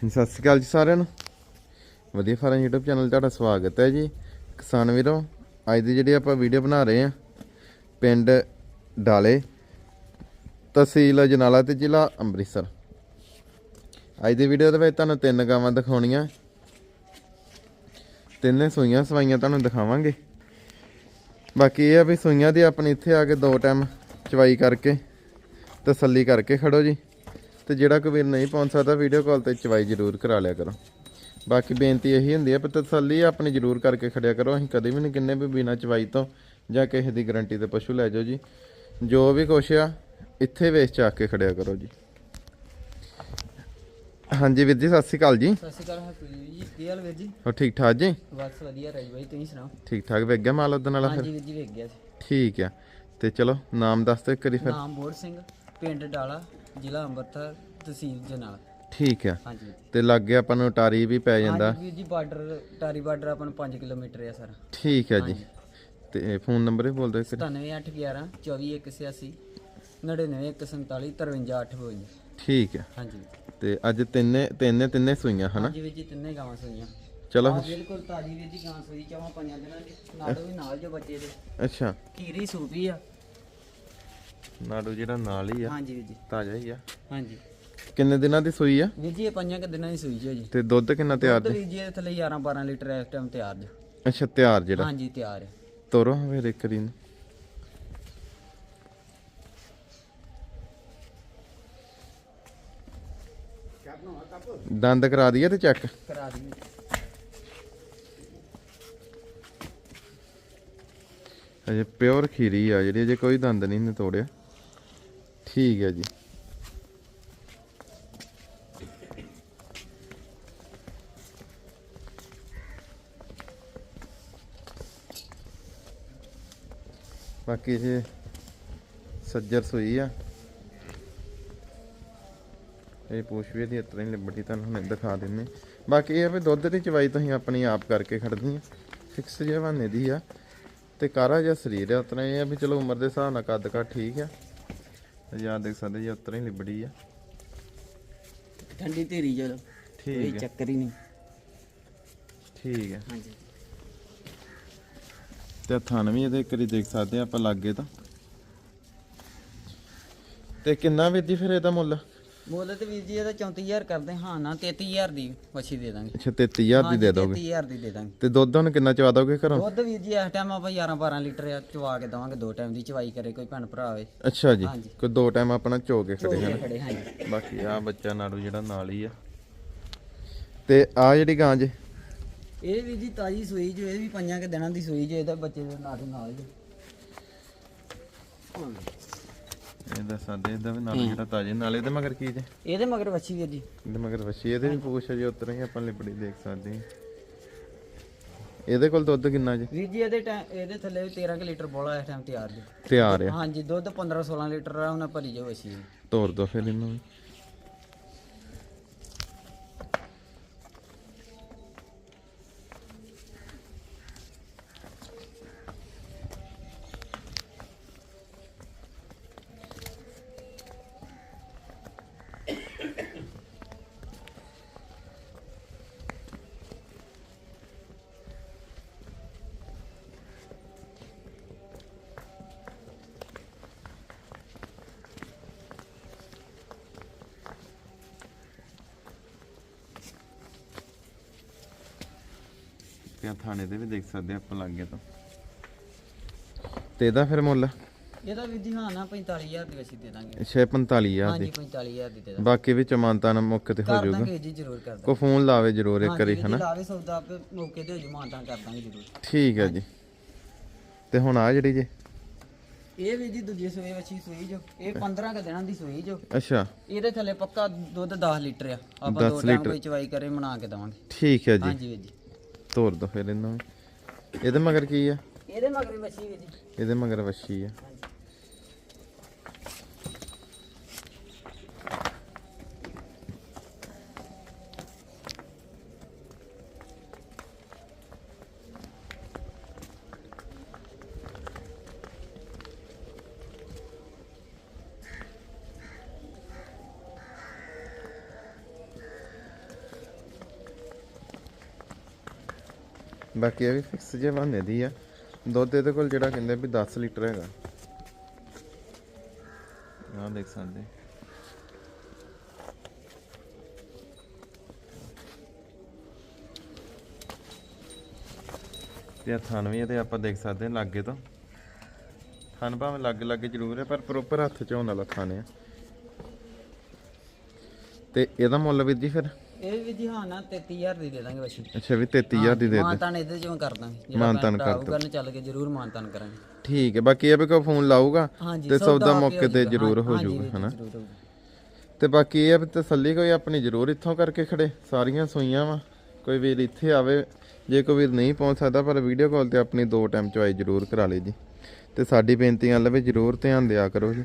ਸਤਿ ਸ਼੍ਰੀ ਅਕਾਲ ਜੀ ਸਾਰਿਆਂ ਨੂੰ। ਵਧੀਆ ਫਾਰਮ YouTube ਚੈਨਲ ਤੁਹਾਡਾ ਸਵਾਗਤ ਹੈ ਜੀ। ਕਿਸਾਨ ਵੀਰੋ, ਅੱਜ ਦੀ ਜਿਹੜੀ ਆਪਾਂ ਵੀਡੀਓ ਬਣਾ ਰਹੇ ਹਾਂ, ਪਿੰਡ ਡਾਲੇ, ਤਹਿਸੀਲ ਅਜਨਾਲਾ ਤੇ ਜ਼ਿਲ੍ਹਾ ਅੰਮ੍ਰਿਤਸਰ। ਅੱਜ ਦੀ ਵੀਡੀਓ ਦੇ ਵਿੱਚ ਤੁਹਾਨੂੰ ਤਿੰਨ ਗਾਵਾਂ ਦਿਖਾਉਣੀਆਂ। ਤਿੰਨੇ ਸੂਈਆਂ ਸਵਾਈਆਂ ਤੁਹਾਨੂੰ ਦਿਖਾਵਾਂਗੇ। ਬਾਕੀ ਇਹ ਆ ਵੀ ਸੂਈਆਂ ਦੀ ਆਪਣੀ ਇੱਥੇ ਆ ਕੇ ਦੋ ਟਾਈਮ ਚਵਾਈ ਕਰਕੇ, ਤਸੱਲੀ ਕਰਕੇ ਖੜੋ ਜੀ। ਤੇ ਜਿਹੜਾ ਕੋਈ ਵੀਰ ਨਹੀਂ ਪਹੁੰਚ ਸਕਦਾ ਵੀਡੀਓ ਕਾਲ ਤੇ ਚਵਾਈ ਜ਼ਰੂਰ ਕਰਾ ਲਿਆ ਕਰੋ। ਬਾਕੀ ਬੇਨਤੀ ਇਹੀ ਹੁੰਦੀ ਹੈ ਕਿ ਤਸੱਲੀ ਆਪਣੀ ਜ਼ਰੂਰ ਕਰਕੇ ਖੜਿਆ ਕਰੋ। ਅਸੀਂ ਕਦੇ ਵੀ ਨਹੀਂ ਕਿੰਨੇ ਵੀ ਬਿਨਾ ਚਵਾਈ ਤੋਂ ਜਾਂ ਕਿਸੇ ਦੀ ਗਾਰੰਟੀ ਤੇ ਪਸ਼ੂ ਲੈ ਜਾਓ ਜੀ। ਜੋ ਵੀ ਕੁਛ ਆ ਇੱਥੇ ਵੇਚ ਚੱਕ ਕੇ ਖੜਿਆ ਕਰੋ ਜੀ। ਹਾਂਜੀ ਵੀਰ ਜੀ ਸਤਿ ਸ਼੍ਰੀ ਅਕਾਲ ਜੀ। ਸਤਿ ਸ਼੍ਰੀ ਅਕਾਲ ਹਰਪ੍ਰੀਤ ਜੀ। ਕੀ ਹਾਲ ਵੀਰ ਜੀ? ਹੋ ਠੀਕ ਠਾਕ ਜੀ? ਬਸ ਵਧੀਆ ਰਹੀ ਬਾਈ ਤੁਸੀਂ ਸੁਣਾਓ? ਠੀਕ ਠਾਕ ਵੇਖ ਗਿਆ ਮਾਲ ਉਦੋਂ ਵਾਲਾ ਫਿਰ? ਹਾਂਜੀ ਵੀਰ ਜੀ ਵੇਖ ਗਿਆ ਸੀ। ਠੀਕ ਆ। ਤੇ ਚਲੋ ਨਾਮ ਦੱਸ ਦਿਓ ਇੱਕ ਵਾਰੀ ਫਿਰ। ਨਾਮ ਬੋੜ ਸਿੰਘ ਪਿੰਡ ਡਾਲਾ ਜ਼ਿਲ੍ਹਾ ਅੰਮ੍ਰਿਤਸਰ। ਤਹਿਸੀਲ ਜਨਾਲ ਠੀਕ ਆ। ਹਾਂਜੀ। ਤੇ ਲੱਗੇ ਆਪਾਂ ਨੂੰ ਟਾਰੀ ਵੀ ਪੈ ਜਾਂਦਾ। ਹਾਂਜੀ ਵੀਰ ਜੀ ਬਾਰਡਰ ਟਾਰੀ ਬਾਰਡਰ ਆਪਾਂ ਨੂੰ 5 ਕਿਲੋਮੀਟਰ ਆ ਸਾਰਾ। ਠੀਕ ਹੈ ਜੀ। ਤੇ ਫੋਨ ਨੰਬਰ ਵੀ ਬੋਲ ਦਿਓ ਇੱਕ ਵਾਰੀ। 97811 24186 99147 53852 ਠੀਕ ਹੈ ਹਾਂਜੀ। ਤੇ ਅੱਜ ਤਿੰਨੇ ਤਿੰਨੇ ਤਿੰਨੇ ਸੂਈਆਂ ਹਨਾ? ਹਾਂਜੀ ਵੀਰ ਜੀ ਤਿੰਨੇ ਗਾਵਾਂ ਸੋਈਆਂ। ਚਲੋ। ਆਹ ਬਿਲਕੁਲ ਤਾਜੀ ਵੀਰ ਜੀ ਗਾਂ ਸੋਈ ਚਾਵਾਂ ਪੰਜਾਂ ਦਿਨਾਂ ਦੀ। ਨਾਲ ਵੀ ਨਾਲ ਜੋ ਬੱਚੇ ਦੇ। ਅੱਛਾ। ਖੀਰੀ ਸੂਪੀ ਆ। ਨਾੜੂ ਜਿਹੜਾ ਨਾਲ ਹੀ ਆ। ਹਾਂਜੀ ਵੀਰ ਜੀ। ਤਾਜ਼ਾ ਹੀ ਆ। ਹਾਂਜੀ। ਕਿੰਨੇ ਦਿਨਾਂ ਦੀ ਸੂਈ ਆ? ਵੀਰ ਜੀ ਇਹ ਪੰਜਾਂ ਕੁ ਦਿਨਾਂ ਦੀ ਸੂਈ ਜੋ ਜੀ ਤੇ ਦੁੱਧ ਕਿੰਨਾ ਤਿਆਰ ਦੁੱਧ ਜੀ ਵੀਰ ਜੀ ਇਹਦੇ ਥੱਲੇ 11 12 ਲੀਟਰ ਇਸ ਟਾਈਮ ਤਿਆਰ ਜੀ। ਅੱਛਾ ਤਿਆਰ ਜਿਹੜਾ। ਹਾਂਜੀ ਤਿਆਰ ਹੈ। ਤੋਰੋ ਫਿਰ ਇੱਕ ਵਾਰੀ ਨੂੰ। ਦੰਦ ਕਰਾ ਦਈਏ ਤੇ ਚੈੱਕ ਕਰਾ ਦਈਏ। ਅਜੇ ਪਿਓਰ ਖੀਰੀ ਆ ਜਿਹੜੀ ਅਜੇ ਕੋਈ ਦੰਦ ਨਹੀਂ ਨੇ ਤੋੜਿਆ ਠੀਕ ਹੈ ਜੀ। ਬਾਕੀ ਇਹ ਸੱਜਰ ਸੂਈ ਆ। ਇਹ ਪੁੱਛ ਵੀ ਦੀ ਇਤਰਾ ਹੀ ਲਿਬੜੀ ਤੁਹਾਨੂੰ ਹੁਣੇ ਦਿਖਾ ਦਿੰਨੇ। ਬਾਕੀ ਇਹ ਆ ਵੀ ਦੁੱਧ ਦੀ ਚਵਾਈ ਤੁਸੀਂ ਆਪਣੀ ਆਪ ਕਰਕੇ ਖੜਦੀ ਆ। ਫਿਕਸ ਜਿਹਾ ਬਹਾਨੇ ਦੀ ਆ। ਤੇ ਕਾਰਾ ਜਿਹਾ ਸਰੀਰ ਹੈ ਉਤਨਾ ਇਹ ਆ ਵੀ ਚਲੋ ਉਮਰ ਦੇ ਹਿਸਾਬ ਨਾਲ ਕੱਦ ਕਾ ਠੀਕ ਆ। ਯਾਦ ਦੇਖ ਸਕਦੇ ਜੀ ਉਤਰਾ ਹੀ ਲਿਬੜੀ ਆ। ਠੰਡੀ ਧੀਰੀ ਚਲੋ ਠੀਕ ਹੈ ਚੱਕਰ ਹੀ ਨਹੀਂ। ਠੀਕ ਹੈ ਹਾਂਜੀ। ਤੇ ਥਣ ਵੀ ਇਹਦੇ ਇੱਕ ਵਾਰੀ ਦੇਖ ਸਕਦੇ ਆ ਆਪਾਂ ਲੱਗੇ ਤਾਂ। ਤੇ ਕਿੰਨਾ ਵੀਰ ਜੀ ਫਿਰ ਇਹਦਾ ਮੁੱਲ? ਮੁੱਲ ਤੇ ਵੀਰ ਜੀ ਇਹਦਾ 34000 ਕਰਦੇ ਹਾਂ ਨਾ 33000 ਦੀ ਵੱਛੀ ਦੇ ਦਾਂਗੇ। ਅੱਛਾ 33000 ਦੀ ਦੇ ਦੋਗੇ। 33000 ਦੀ ਦੇ ਦਾਂਗੇ। ਤੇ ਦੁੱਧ ਹੁਣ ਕਿੰਨਾ ਚਵਾ ਦੋਗੇ ਘਰੋਂ? ਦੁੱਧ ਵੀਰ ਜੀ ਇਸ ਟਾਈਮ ਆਪਾਂ 11 12 ਲੀਟਰ ਚਵਾ ਕੇ ਦਵਾਂਗੇ ਦੋ ਟਾਈਮ ਦੀ ਚਵਾਈ ਕਰੇ ਕੋਈ ਭੈਣ ਭਰਾ ਹੋਵੇ। ਅੱਛਾ ਜੀ। ਕੋਈ ਦੋ ਟਾਈਮ ਆਪਣਾ ਚੋ ਕੇ ਖੜੇ ਹਨ। ਬਾਕੀ ਆ ਬੱਚਾ ਨਾੜੂ ਜਿਹੜਾ ਨਾਲ ਹੀ ਆ। ਤੇ ਆ ਜਿਹੜੀ ਗਾਂ ਜੇ ਇਹ ਵੀਰ ਜੀ ਤਾਜੀ ਸੂਈ ਜੋ ਇਹ ਵੀ ਪੰਜਾਂ ਕੇ ਦਿਨਾਂ ਦੀ ਸੂਈ ਜੋ ਇਹਦਾ ਬੱਚੇ ਦੇ ਨਾਲ ਨਾਲ ਜੋ। ਇਹ ਦੱਸ ਸਕਦੇ ਇਹਦਾ ਵੀ ਨਾਲ ਜਿਹੜਾ ਤਾਜੇ ਨਾਲੇ ਇਹਦੇ ਮਗਰ ਕੀ ਜੇ? ਇਹਦੇ ਮਗਰ ਵੱਛੀ ਵੀਰ ਜੀ। ਇਹਦੇ ਮਗਰ ਵਸ਼ੀ ਇਹਦੇ ਵੀ ਪੁੱਛ ਜੀ ਉਤਰਾ ਹੀ ਆਪਾਂ ਲਿਬੜੀ ਦੇਖ ਸਕਦੇ ਹਾਂ। ਇਹਦੇ ਕੋਲ ਦੁੱਧ ਕਿੰਨਾ ਜੀ? ਵੀਰ ਜੀ ਇਹਦੇ ਟਾਈਮ ਇਹਦੇ ਥੱਲੇ ਵੀ 13 ਕੁ ਲੀਟਰ ਬੋਲਾ ਇਸ ਟਾਈਮ ਤਿਆਰ ਜੀ। ਤਿਆਰ ਆ। ਹਾਂਜੀ ਦੁੱਧ 15 16 ਲੀਟਰ ਆ ਉਹਨਾਂ ਭਰੀ ਜੋ ਵੱਛੀ। ਤੋਰ ਦੋ ਫਿਰ ਇਹਨੂੰ ਵੀ। ਤੇ ਆਹ ਥਾਣੇ ਦੇ ਵੀ ਦੇਖ ਸਕਦੇ ਆਪਾਂ ਲੱਗੇ ਤਾਂ। ਤੇ ਇਹਦਾ ਫਿਰ ਮੁੱਲ? ਇਹਦਾ ਵੀਰ ਜੀ ਹਾਂ ਨਾ 45000 ਦੀ ਵੱਛੀ ਦੇ ਦਾਂਗੇ। 645 ਆ ਹਾਂਜੀ ਦੀ 45000 ਦੀ ਦੇ ਦਾਂਗੇ। ਬਾਕੀ ਵਿੱਚ ਮਾਨਤਾ ਨਾਲ ਮੌਕੇ ਤੇ ਹੋ ਕਰ ਜਾਊਗਾ। ਦਾਂਗੇ ਜੀ ਜ਼ਰੂਰ ਕਰ ਦਾਂਗੇ। ਕੋ ਫੋਨ ਲਾਵੇ ਜ਼ਰੂਰ ਇੱਕ ਵਾਰੀ ਹਾਂਜੀ ਹਨਾ? ਲਾਵੇ ਸੌਦਾ ਆਪੇ ਮੌਕੇ ਤੇ ਹੋ ਜੂ ਮਾਨਤਾਂ ਕਰ ਦਾਂਗੇ ਜ਼ਰੂਰ। ਠੀਕ ਹੈ ਜੀ। ਤੇ ਹੁਣ ਆ ਜਿਹੜੀ ਜੇ? ਇਹ ਵੀ ਜੀ ਦੂਜੀ ਸੂਈ ਵੱਛੀ ਸੂਈ ਜੋ ਇਹ 15 ਕ ਦਿਨਾਂ ਦੀ ਸੂਈ ਜੋ। ਅੱਛਾ। ਇਹਦੇ ਥੱਲੇ ਪੱਕਾ ਦੁੱਧ 10 ਲੀਟਰ ਆ। ਆਪਾਂ 10 ਦੋ ਟਾਈਮ ਕੋਈ ਚਵਾਈ ਕਰੇ ਬਣਾ ਕੇ ਦਵਾਂਗੇ। ਠੀਕ ਹੈ ਜੀ। ਹਾਂਜੀ ਵੀਰ ਜੀ। ਤੋਰ ਦੋ ਫਿਰ ਇਹਨੂੰ। ਇਹਦੇ ਮਗਰ ਕੀ ਆ? ਇਹਦੇ ਮਗਰ ਵੀ ਵੱਛੀ ਜੀ ਇਹਦੇ। ਮਗਰ ਵਸ਼ੀ ਆ। ਬਾਕੀ ਇਹ ਵੀ ਫਿਕਸ ਜੇ ਬਹਾਨੇ ਦੀ ਆ। ਦੁੱਧ ਇਹਦੇ ਕੋਲ ਜਿਹੜਾ ਕਹਿੰਦੇ ਵੀ 10 ਲੀਟਰ ਹੈਗਾ। ਆਹ ਦੇਖ ਸਕਦੇ। ਤੇ ਆਹ ਥਣ ਵੀ ਇਹਦੇ ਆਪਾਂ ਦੇਖ ਸਕਦੇ ਹਾਂ ਲਾਗੇ ਤੋਂ। ਥਣ ਭਾਵੇਂ ਲੱਗ ਲੱਗੇ ਜ਼ਰੂਰ ਹੈ, ਪਰ ਪ੍ਰੋਪਰ ਹੱਥ ਚ ਹੋਣ ਵਾਲਾ ਥਣ ਆ। ਤੇ ਇਹਦਾ ਮੁੱਲ ਵੀਰ ਜੀ ਫਿਰ? ਇਹ ਵੀ ਜੀ ਹਾਂ ਨਾ 33000 ਦੀ ਦੇ ਦਾਂਗੇ ਬੱਚੀ ਅੱਛਾ ਵੀ 33000 ਦੀ ਦੇ ਦੇ। ਮਾਨਤਾਨ ਇਹਦੇ ਚੋਂ ਕਰ ਦਾਂਗੇ ਮਾਨਤਾਨ ਕਰ ਆਊਗਾ ਨਾ ਚੱਲ ਕੇ ਜ਼ਰੂਰ ਮਾਨਤਾਨ ਕਰਾਂਗੇ। ਠੀਕ ਹੈ ਬਾਕੀ ਇਹ ਵੀ ਕੋਈ ਫੋਨ ਲਾਊਗਾ ਤੇ ਸੌਦਾ ਮੌਕੇ ਤੇ। ਜ਼ਰੂਰ ਹੋ ਜਾਊਗਾ ਹਨਾ। ਤੇ ਬਾਕੀ ਇਹ ਆ ਵੀ ਤਸੱਲੀ ਕੋਈ ਆਪਣੀ ਜ਼ਰੂਰ ਇੱਥੋਂ ਕਰਕੇ ਖੜੇ ਸਾਰੀਆਂ ਸੂਈਆਂ ਵਾ। ਕੋਈ ਵੀਰ ਇੱਥੇ ਆਵੇ ਜੇ ਕੋਈ ਵੀਰ ਨਹੀਂ ਪਹੁੰਚ ਸਕਦਾ ਪਰ ਵੀਡੀਓ ਕਾਲ ਤੇ ਆਪਣੀ ਦੋ ਟਾਈਮ ਚੁਆਈ ਜ਼ਰੂਰ ਕਰਾ ਲਈ ਜੀ। ਤੇ ਸਾਡੀ ਬੇਨਤੀ ਵੱਲ ਵੀ ਜ਼ਰੂਰ ਧਿਆਨ ਦਿਆ ਕਰੋ ਜੀ।